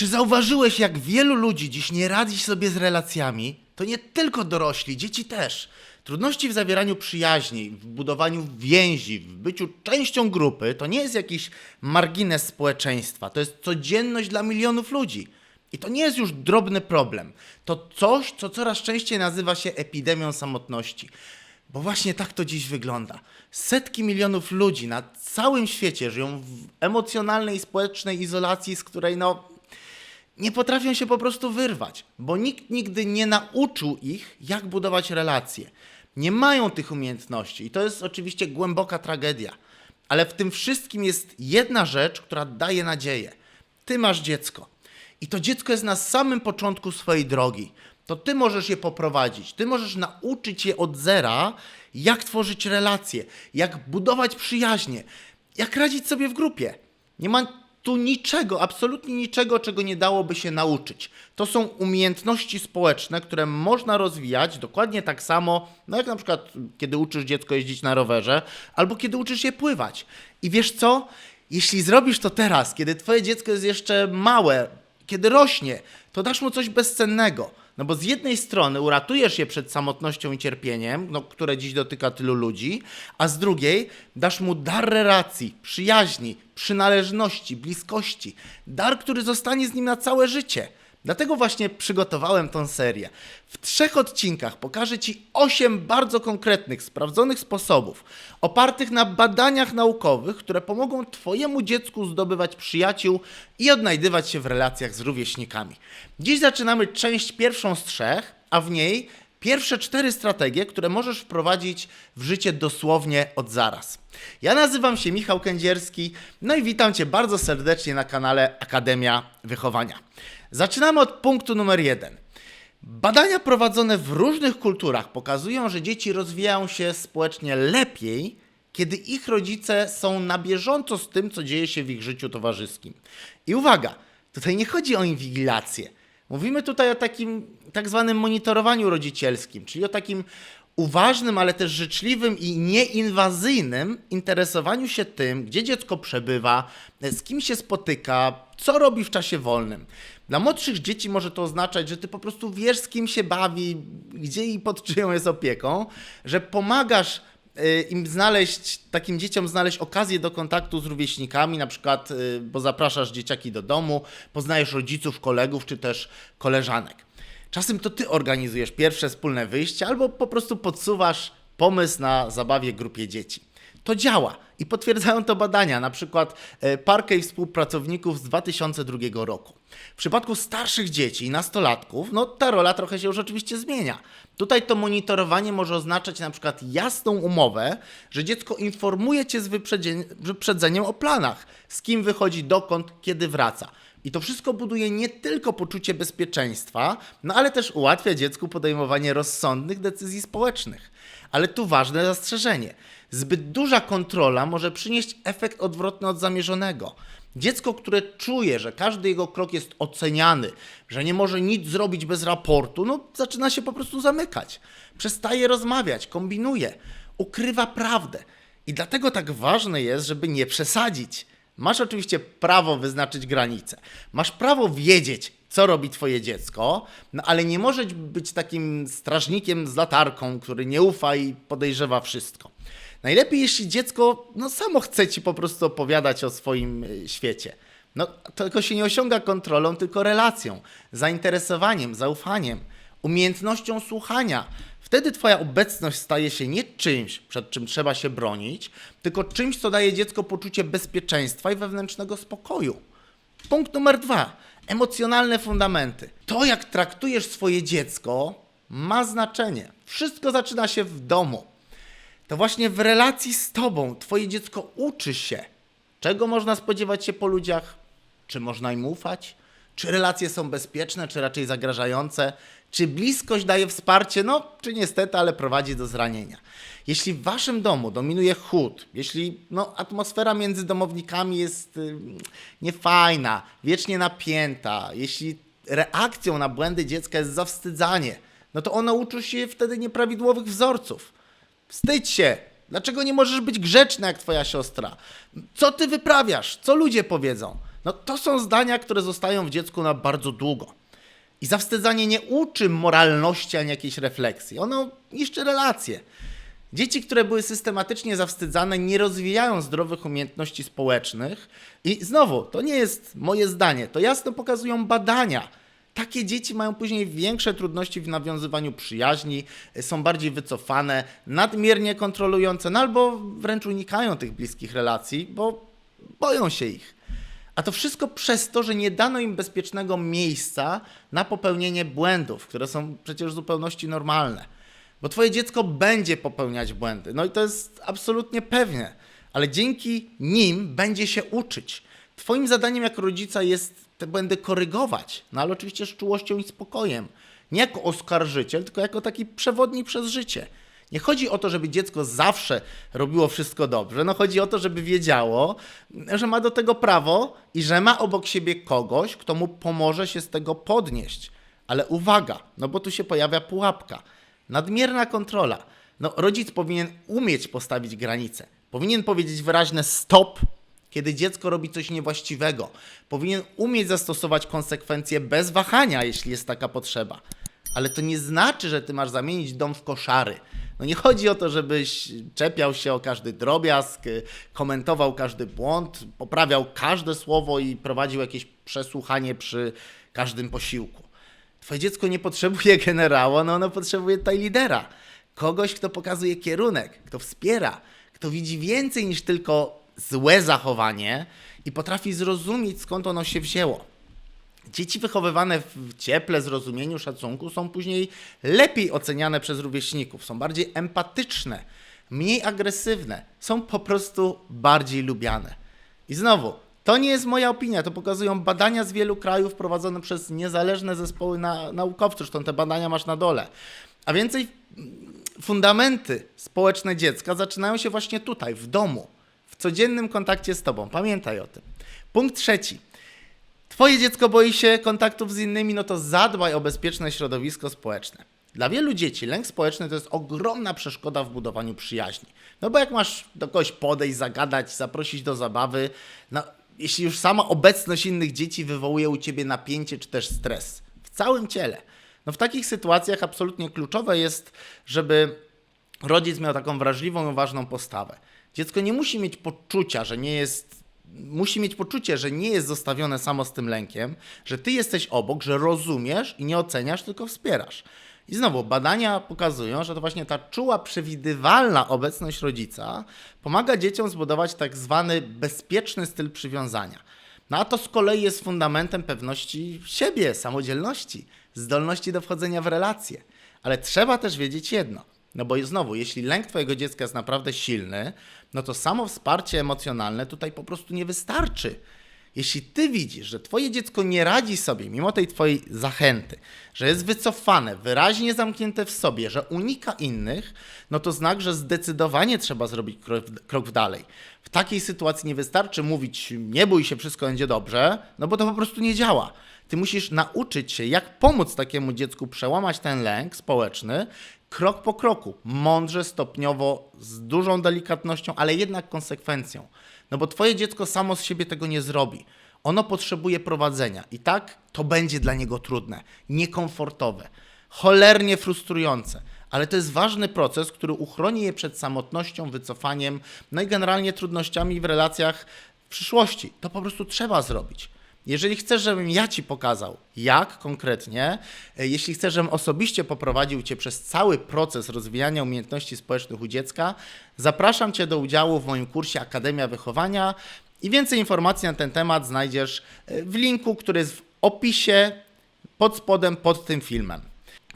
Czy zauważyłeś, jak wielu ludzi dziś nie radzi sobie z relacjami? To nie tylko dorośli, dzieci też. Trudności w zawieraniu przyjaźni, w budowaniu więzi, w byciu częścią grupy to nie jest jakiś margines społeczeństwa. To jest codzienność dla milionów ludzi. I to nie jest już drobny problem. To coś, co coraz częściej nazywa się epidemią samotności. Bo właśnie tak to dziś wygląda. Setki milionów ludzi na całym świecie żyją w emocjonalnej i społecznej izolacji, z której no nie potrafią się po prostu wyrwać, bo nikt nigdy nie nauczył ich, jak budować relacje. Nie mają tych umiejętności i to jest oczywiście głęboka tragedia. Ale w tym wszystkim jest jedna rzecz, która daje nadzieję. Ty masz dziecko. I to dziecko jest na samym początku swojej drogi. To ty możesz je poprowadzić. Ty możesz nauczyć je od zera, jak tworzyć relacje, jak budować przyjaźnie, jak radzić sobie w grupie. Nie ma tu niczego, absolutnie niczego, czego nie dałoby się nauczyć. To są umiejętności społeczne, które można rozwijać dokładnie tak samo, no jak na przykład kiedy uczysz dziecko jeździć na rowerze, albo kiedy uczysz je pływać. I wiesz co? Jeśli zrobisz to teraz, kiedy twoje dziecko jest jeszcze małe, kiedy rośnie, to dasz mu coś bezcennego. No bo z jednej strony uratujesz je przed samotnością i cierpieniem, no, które dziś dotyka tylu ludzi, a z drugiej dasz mu dar relacji, przyjaźni, przynależności, bliskości. Dar, który zostanie z nim na całe życie. Dlatego właśnie przygotowałem tą serię. W trzech odcinkach pokażę Ci osiem bardzo konkretnych, sprawdzonych sposobów, opartych na badaniach naukowych, które pomogą Twojemu dziecku zdobywać przyjaciół i odnajdywać się w relacjach z rówieśnikami. Dziś zaczynamy część pierwszą z trzech, a w niej pierwsze cztery strategie, które możesz wprowadzić w życie dosłownie od zaraz. Ja nazywam się Michał Kędzierski, no i witam Cię bardzo serdecznie na kanale Akademia Wychowania. Zaczynamy od punktu numer jeden. Badania prowadzone w różnych kulturach pokazują, że dzieci rozwijają się społecznie lepiej, kiedy ich rodzice są na bieżąco z tym, co dzieje się w ich życiu towarzyskim. I uwaga, tutaj nie chodzi o inwigilację. Mówimy tutaj o takim tak zwanym monitorowaniu rodzicielskim, czyli o takim uważnym, ale też życzliwym i nieinwazyjnym interesowaniu się tym, gdzie dziecko przebywa, z kim się spotyka, co robi w czasie wolnym. Dla młodszych dzieci może to oznaczać, że ty po prostu wiesz, z kim się bawi, gdzie i pod czyją jest opieką, że pomagasz y, im znaleźć, takim dzieciom znaleźć okazję do kontaktu z rówieśnikami, na przykład, y, bo zapraszasz dzieciaki do domu, poznajesz rodziców, kolegów czy też koleżanek. Czasem to ty organizujesz pierwsze wspólne wyjście albo po prostu podsuwasz pomysł na zabawie grupie dzieci. To działa i potwierdzają to badania, na przykład e, Parkę i współpracowników z 2002 roku. W przypadku starszych dzieci i nastolatków, no ta rola trochę się już oczywiście zmienia. Tutaj to monitorowanie może oznaczać na przykład jasną umowę, że dziecko informuje cię z wyprzedzeniem, o planach, z kim wychodzi, dokąd, kiedy wraca. I to wszystko buduje nie tylko poczucie bezpieczeństwa, no ale też ułatwia dziecku podejmowanie rozsądnych decyzji społecznych. Ale tu ważne zastrzeżenie. Zbyt duża kontrola może przynieść efekt odwrotny od zamierzonego. Dziecko, które czuje, że każdy jego krok jest oceniany, że nie może nic zrobić bez raportu, no zaczyna się po prostu zamykać. Przestaje rozmawiać, kombinuje, ukrywa prawdę. I dlatego tak ważne jest, żeby nie przesadzić. Masz oczywiście prawo wyznaczyć granice. Masz prawo wiedzieć, co robi twoje dziecko, no ale nie możesz być takim strażnikiem z latarką, który nie ufa i podejrzewa wszystko. Najlepiej, jeśli dziecko no, samo chce ci po prostu opowiadać o swoim y, świecie. No, tego się nie osiąga kontrolą, tylko relacją, zainteresowaniem, zaufaniem, umiejętnością słuchania. Wtedy Twoja obecność staje się nie czymś, przed czym trzeba się bronić, tylko czymś, co daje dziecko poczucie bezpieczeństwa i wewnętrznego spokoju. Punkt numer dwa. Emocjonalne fundamenty. To, jak traktujesz swoje dziecko, ma znaczenie. Wszystko zaczyna się w domu. To właśnie w relacji z Tobą Twoje dziecko uczy się, czego można spodziewać się po ludziach, czy można im ufać, czy relacje są bezpieczne, czy raczej zagrażające, czy bliskość daje wsparcie, no, czy niestety, ale prowadzi do zranienia. Jeśli w Waszym domu dominuje chłód, jeśli no, atmosfera między domownikami jest y, niefajna, wiecznie napięta, jeśli reakcją na błędy dziecka jest zawstydzanie, no to ono uczy się wtedy nieprawidłowych wzorców. Wstydź się. Dlaczego nie możesz być grzeczna jak twoja siostra? Co ty wyprawiasz? Co ludzie powiedzą? No to są zdania, które zostają w dziecku na bardzo długo. I zawstydzanie nie uczy moralności ani jakiejś refleksji. Ono niszczy relacje. Dzieci, które były systematycznie zawstydzane, nie rozwijają zdrowych umiejętności społecznych. I znowu, to nie jest moje zdanie, to jasno pokazują badania. Takie dzieci mają później większe trudności w nawiązywaniu przyjaźni, są bardziej wycofane, nadmiernie kontrolujące, no albo wręcz unikają tych bliskich relacji, bo boją się ich. A to wszystko przez to, że nie dano im bezpiecznego miejsca na popełnienie błędów, które są przecież w zupełności normalne. Bo twoje dziecko będzie popełniać błędy. No i to jest absolutnie pewne, ale dzięki nim będzie się uczyć. Twoim zadaniem jako rodzica jest błędy korygować, no ale oczywiście z czułością i spokojem. Nie jako oskarżyciel, tylko jako taki przewodnik przez życie. Nie chodzi o to, żeby dziecko zawsze robiło wszystko dobrze. No chodzi o to, żeby wiedziało, że ma do tego prawo i że ma obok siebie kogoś, kto mu pomoże się z tego podnieść. Ale uwaga, no bo tu się pojawia pułapka. Nadmierna kontrola. No, rodzic powinien umieć postawić granice. Powinien powiedzieć wyraźne stop, kiedy dziecko robi coś niewłaściwego. Powinien umieć zastosować konsekwencje bez wahania, jeśli jest taka potrzeba. Ale to nie znaczy, że ty masz zamienić dom w koszary. No nie chodzi o to, żebyś czepiał się o każdy drobiazg, y, komentował każdy błąd, poprawiał każde słowo i prowadził jakieś przesłuchanie przy każdym posiłku. Twoje dziecko nie potrzebuje generała, no ono potrzebuje tutaj lidera. Kogoś, kto pokazuje kierunek, kto wspiera, kto widzi więcej niż tylko złe zachowanie i potrafi zrozumieć, skąd ono się wzięło. Dzieci wychowywane w cieple, zrozumieniu, szacunku są później lepiej oceniane przez rówieśników, są bardziej empatyczne, mniej agresywne, są po prostu bardziej lubiane. I znowu, to nie jest moja opinia, to pokazują badania z wielu krajów prowadzone przez niezależne zespoły na, naukowców, zresztą te badania masz na dole. A więcej fundamenty społeczne dziecka zaczynają się właśnie tutaj, w domu, codziennym kontakcie z tobą. Pamiętaj o tym. Punkt trzeci. Twoje dziecko boi się kontaktów z innymi, no to zadbaj o bezpieczne środowisko społeczne. Dla wielu dzieci lęk społeczny to jest ogromna przeszkoda w budowaniu przyjaźni. No bo jak masz do kogoś podejść, zagadać, zaprosić do zabawy, no jeśli już sama obecność innych dzieci wywołuje u ciebie napięcie czy też stres w całym ciele, no w takich sytuacjach absolutnie kluczowe jest, żeby rodzic miał taką wrażliwą i ważną postawę. Dziecko nie musi mieć poczucia, że nie jest musi mieć poczucie, że nie jest zostawione samo z tym lękiem, że ty jesteś obok, że rozumiesz i nie oceniasz, tylko wspierasz. I znowu, badania pokazują, że to właśnie ta czuła, przewidywalna obecność rodzica pomaga dzieciom zbudować tak zwany bezpieczny styl przywiązania. No a to z kolei jest fundamentem pewności siebie, samodzielności, zdolności do wchodzenia w relacje. Ale trzeba też wiedzieć jedno. No bo znowu, jeśli lęk twojego dziecka jest naprawdę silny, no to samo wsparcie emocjonalne tutaj po prostu nie wystarczy. Jeśli ty widzisz, że twoje dziecko nie radzi sobie mimo tej twojej zachęty, że jest wycofane, wyraźnie zamknięte w sobie, że unika innych, no to znak, że zdecydowanie trzeba zrobić krok, dalej. W takiej sytuacji nie wystarczy mówić, nie bój się, wszystko będzie dobrze, no bo to po prostu nie działa. Ty musisz nauczyć się, jak pomóc takiemu dziecku przełamać ten lęk społeczny, krok po kroku, mądrze, stopniowo, z dużą delikatnością, ale jednak konsekwencją. No bo twoje dziecko samo z siebie tego nie zrobi. Ono potrzebuje prowadzenia i tak to będzie dla niego trudne, niekomfortowe, cholernie frustrujące. Ale to jest ważny proces, który uchroni je przed samotnością, wycofaniem, no i generalnie trudnościami w relacjach w przyszłości. To po prostu trzeba zrobić. Jeżeli chcesz, żebym ja Ci pokazał, jak konkretnie, e, jeśli chcesz, żebym osobiście poprowadził Cię przez cały proces rozwijania umiejętności społecznych u dziecka, zapraszam Cię do udziału w moim kursie Akademia Wychowania i więcej informacji na ten temat znajdziesz e, w linku, który jest w opisie pod spodem pod tym filmem.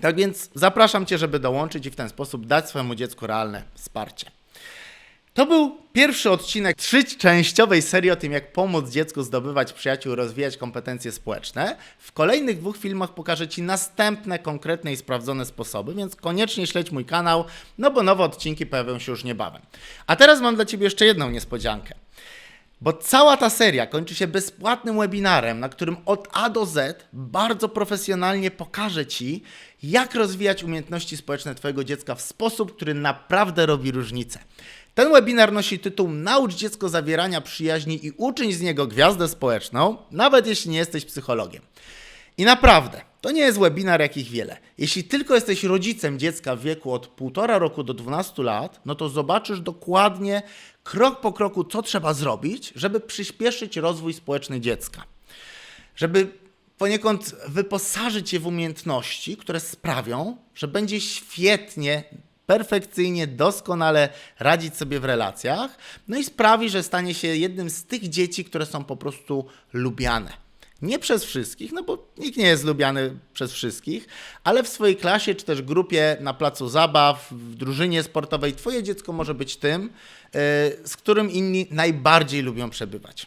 Tak więc zapraszam Cię, żeby dołączyć i w ten sposób dać swojemu dziecku realne wsparcie. To był pierwszy odcinek trzyczęściowej serii o tym, jak pomóc dziecku zdobywać przyjaciół rozwijać kompetencje społeczne. W kolejnych dwóch filmach pokażę Ci następne konkretne i sprawdzone sposoby, więc koniecznie śledź mój kanał, no bo nowe odcinki pojawią się już niebawem. A teraz mam dla Ciebie jeszcze jedną niespodziankę. Bo cała ta seria kończy się bezpłatnym webinarem, na którym od A do Z bardzo profesjonalnie pokażę Ci, jak rozwijać umiejętności społeczne Twojego dziecka w sposób, który naprawdę robi różnicę. Ten webinar nosi tytuł Naucz dziecko zawierania przyjaźni i uczyń z niego gwiazdę społeczną, nawet jeśli nie jesteś psychologiem. I naprawdę, to nie jest webinar jakich wiele. Jeśli tylko jesteś rodzicem dziecka w wieku od 1,5 roku do 12 lat, no to zobaczysz dokładnie, krok po kroku, co trzeba zrobić, żeby przyspieszyć rozwój społeczny dziecka. Żeby poniekąd wyposażyć je w umiejętności, które sprawią, że będzie świetnie, perfekcyjnie, doskonale radzić sobie w relacjach, no i sprawi, że stanie się jednym z tych dzieci, które są po prostu lubiane. Nie przez wszystkich, no bo nikt nie jest lubiany przez wszystkich, ale w swojej klasie czy też grupie na placu zabaw, w drużynie sportowej, twoje dziecko może być tym, yy, z którym inni najbardziej lubią przebywać.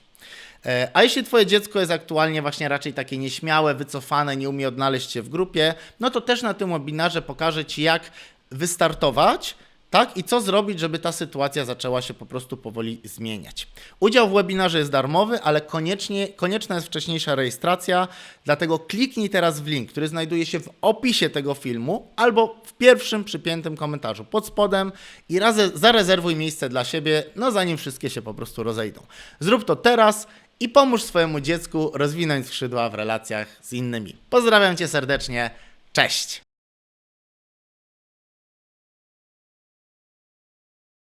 E, A jeśli twoje dziecko jest aktualnie właśnie raczej takie nieśmiałe, wycofane, nie umie odnaleźć się w grupie, no to też na tym webinarze pokażę ci, jak wystartować, tak? I co zrobić, żeby ta sytuacja zaczęła się po prostu powoli zmieniać. Udział w webinarze jest darmowy, ale koniecznie, konieczna jest wcześniejsza rejestracja, dlatego kliknij teraz w link, który znajduje się w opisie tego filmu albo w pierwszym przypiętym komentarzu pod spodem i zarezerwuj miejsce dla siebie, no zanim wszystkie się po prostu rozejdą. Zrób to teraz i pomóż swojemu dziecku rozwinąć skrzydła w relacjach z innymi. Pozdrawiam Cię serdecznie, cześć!